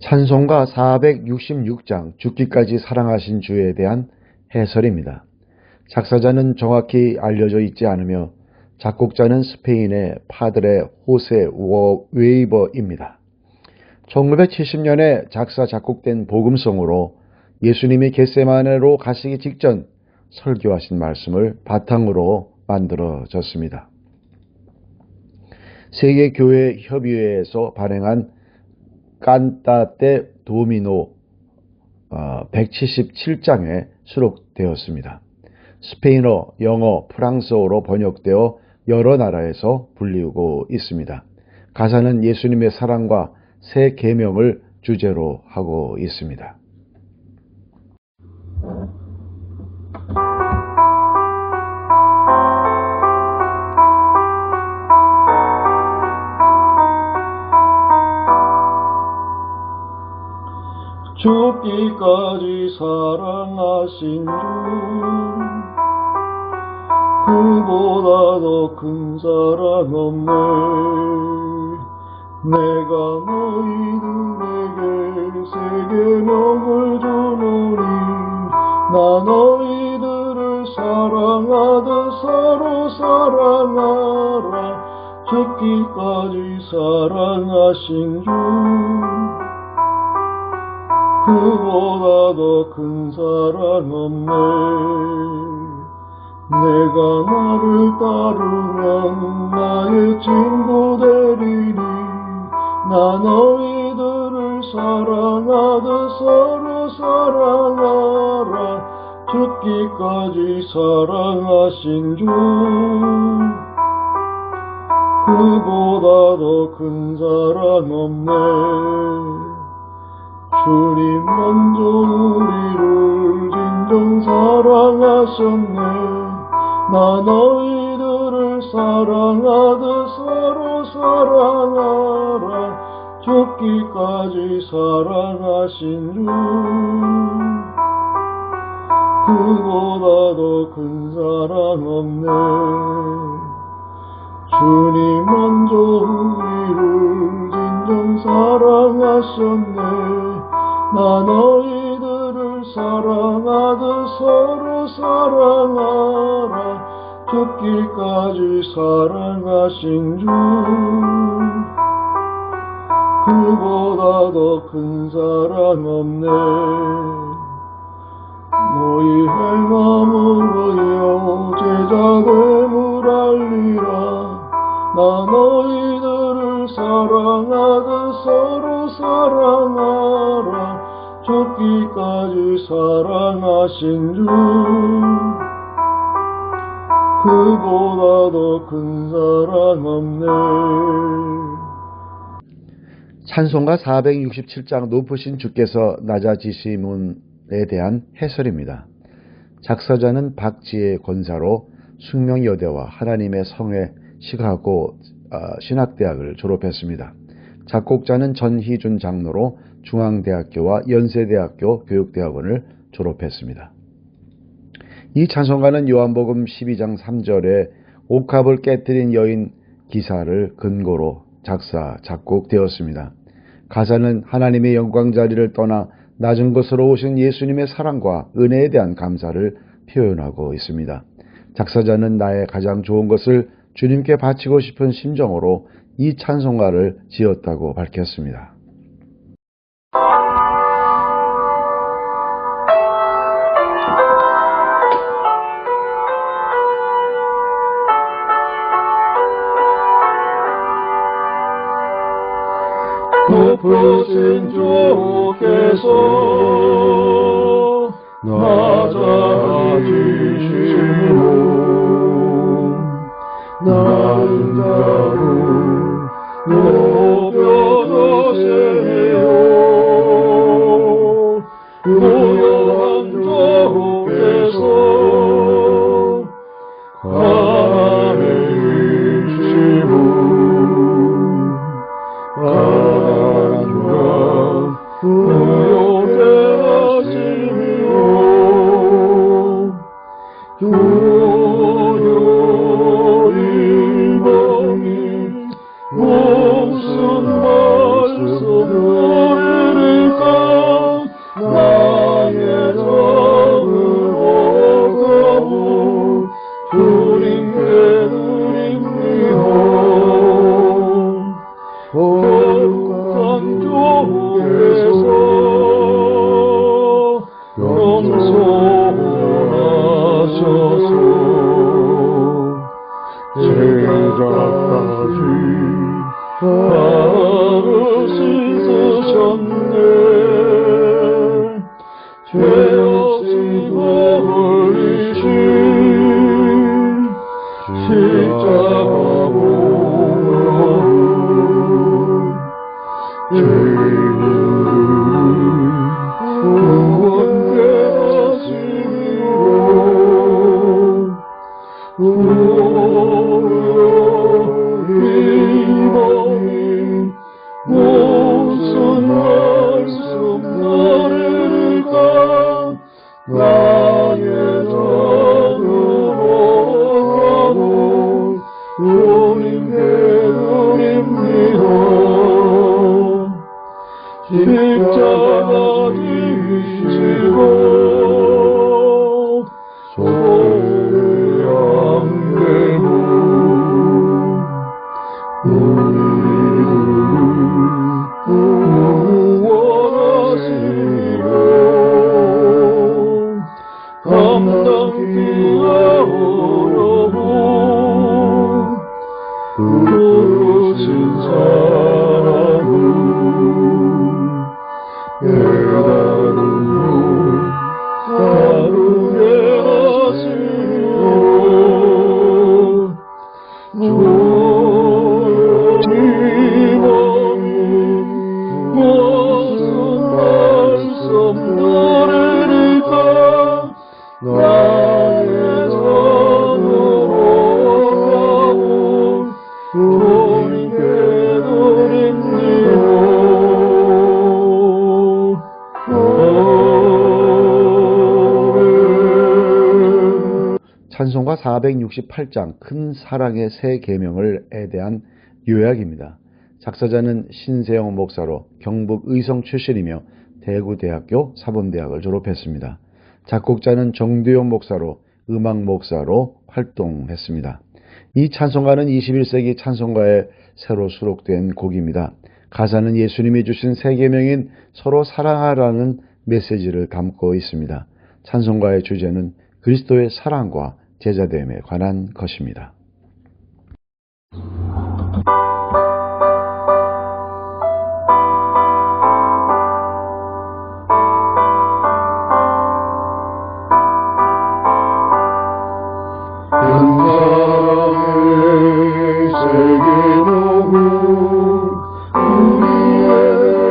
찬송가 466장 죽기까지 사랑하신 주에 대한 해설입니다. 작사자는 정확히 알려져 있지 않으며 작곡자는 스페인의 파드레 호세 웨이버입니다. 1970년에 작사 작곡된 복음성으로 예수님이 겟세마네로 가시기 직전 설교하신 말씀을 바탕으로 만들어졌습니다. 세계교회 협의회에서 발행한 깐따떼 도미노 177장에 어, 수록되었습니다. 스페인어, 영어, 프랑스어로 번역되어 여러 나라에서 불리우고 있습니다. 가사는 예수님의 사랑과 새 계명을 주제로 하고 있습니다. 죽기까지 사랑하신 주. 그보다 더 큰 사랑 없네. 내가 너희들에게 세계명을 주노니 나 너희들을 사랑하듯 서로 사랑하라. 죽기까지 사랑하신 주 그보다 더 큰 사랑 없네. 내가 나를 사랑하라 죽기까지 사랑하신 주. 그보다 더 큰 사랑 없네. 주님 먼저 우리를 진정 사랑하셨네. 나 너희들을 사랑하듯 서로 사랑하라 죽기까지 사랑하신 주. 그보다 더 큰 사랑 없네. 너희 행함으로 제자됨을 알리라. 나 너희들을 사랑하듯 서로 사랑하라. 죽기까지 사랑하신 주 그보다 더 큰 사랑 없네 찬송가 467장 높으신 주께서 낮아지심에 대한 해설입니다. 작사자는 박지의 권사로 숙명여대와 하나님의 성에 시가고 아, 신학대학을 졸업했습니다. 작곡자는 전희준 장로로 중앙대학교와 연세대학교 교육대학원을 졸업했습니다. 이 찬송가는 요한복음 12장 3절에 옥합을 깨뜨린 여인 기사를 근거로 작사, 작곡되었습니다. 가사는 하나님의 영광 자리를 떠나 낮은 곳으로 오신 예수님의 사랑과 은혜에 대한 감사를 표현하고 있습니다. 작사자는 나의 가장 좋은 것을 주님께 바치고 싶은 심정으로 이 찬송가를 지었다고 밝혔습니다. 높으신 주께서 낮아지시고 4장과 468장 큰 사랑의 새 계명을에 대한 요약입니다. 작사자는 신세영 목사로 경북 의성 출신이며 대구대학교 사범대학을 졸업했습니다. 작곡자는 정두영 목사로 음악 목사로 활동했습니다. 이 찬송가는 21세기 찬송가에 새로 수록된 곡입니다. 가사는 예수님이 주신 세계명인 서로 사랑하라는 메시지를 담고 있습니다. 찬송가의 주제는 그리스도의 사랑과 제자됨에 관한 것입니다. 세계로구 우리의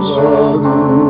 감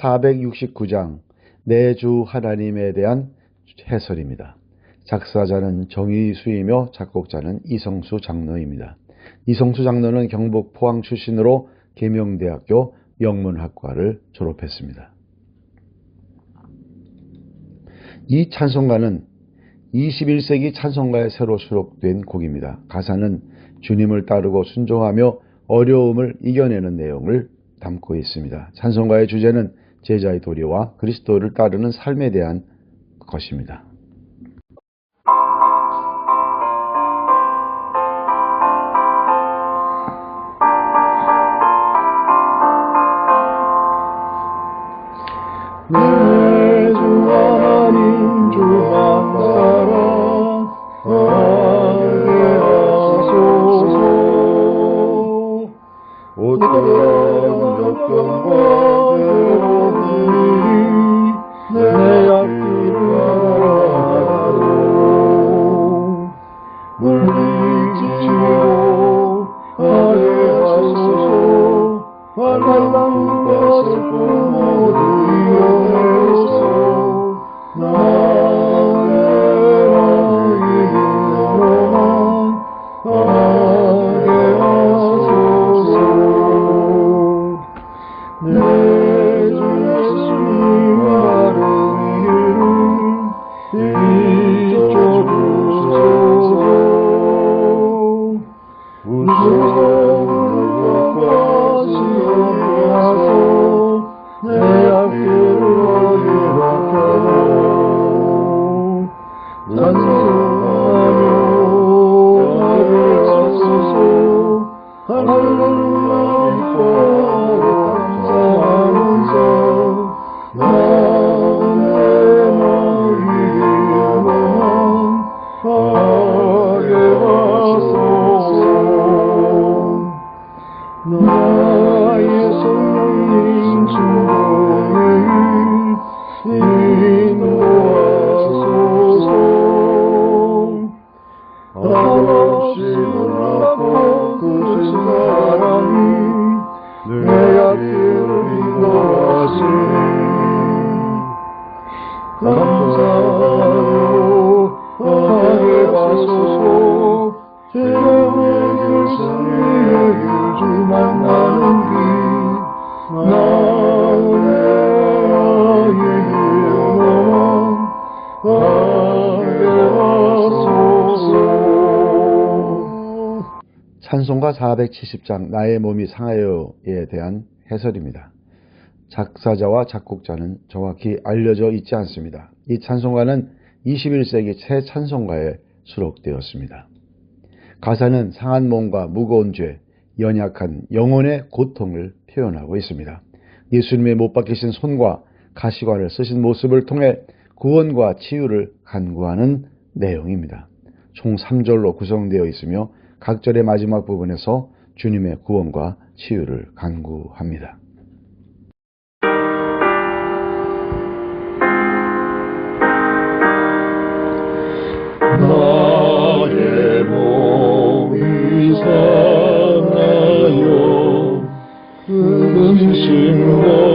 469장 내주 하나님에 대한 해설입니다. 작사자는 정의수이며 작곡자는 이성수 장로입니다. 이성수 장로는 경북 포항 출신으로 계명대학교 영문학과를 졸업했습니다. 이 찬송가는 21세기 찬송가에 새로 수록된 곡입니다. 가사는 주님을 따르고 순종하며 어려움을 이겨내는 내용을 담고 있습니다. 찬송가의 주제는 제자의 도리와 그리스도를 따르는 삶에 대한 것입니다. 내 Yeah. 하소서 길 승리의 길 주만 나는 길 나의 영원 하게 하소서 찬송가 470장 나의 몸이 상하여에 대한 해설입니다. 작사자와 작곡자는 정확히 알려져 있지 않습니다. 이 찬송가는 21세기 새 찬송가에 수록되었습니다. 가사는 상한 몸과 무거운 죄, 연약한 영혼의 고통을 표현하고 있습니다. 예수님의 못 박히신 손과 가시관을 쓰신 모습을 통해 구원과 치유를 간구하는 내용입니다. 총 3절로 구성되어 있으며 각 절의 마지막 부분에서 주님의 구원과 치유를 간구합니다. 나 근심 걱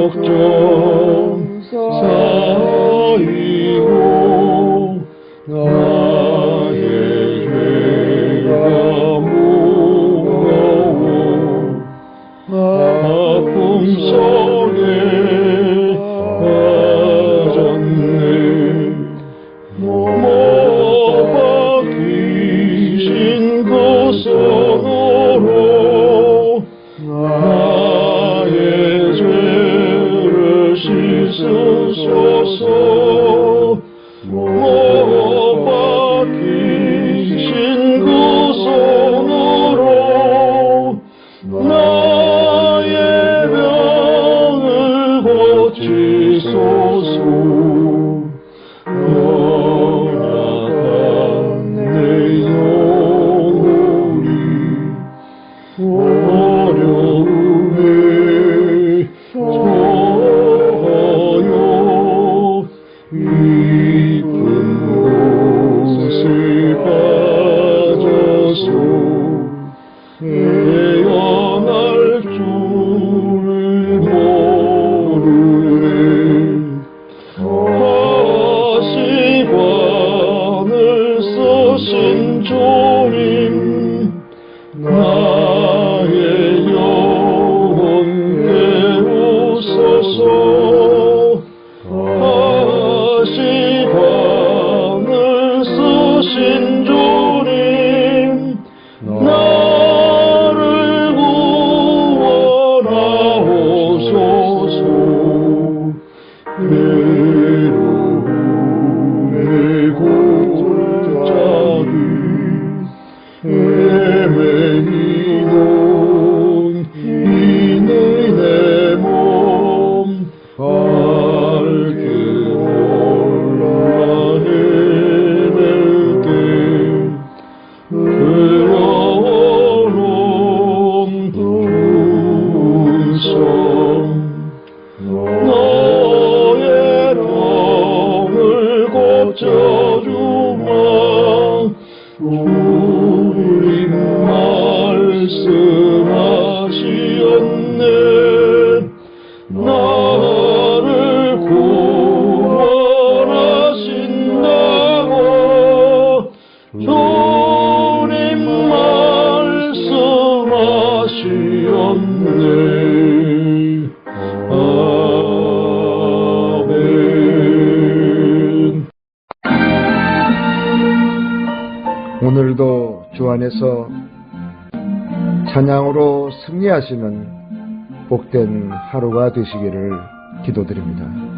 오늘도 주 안에서 찬양으로 승리하시는 복된 하루가 되시기를 기도드립니다.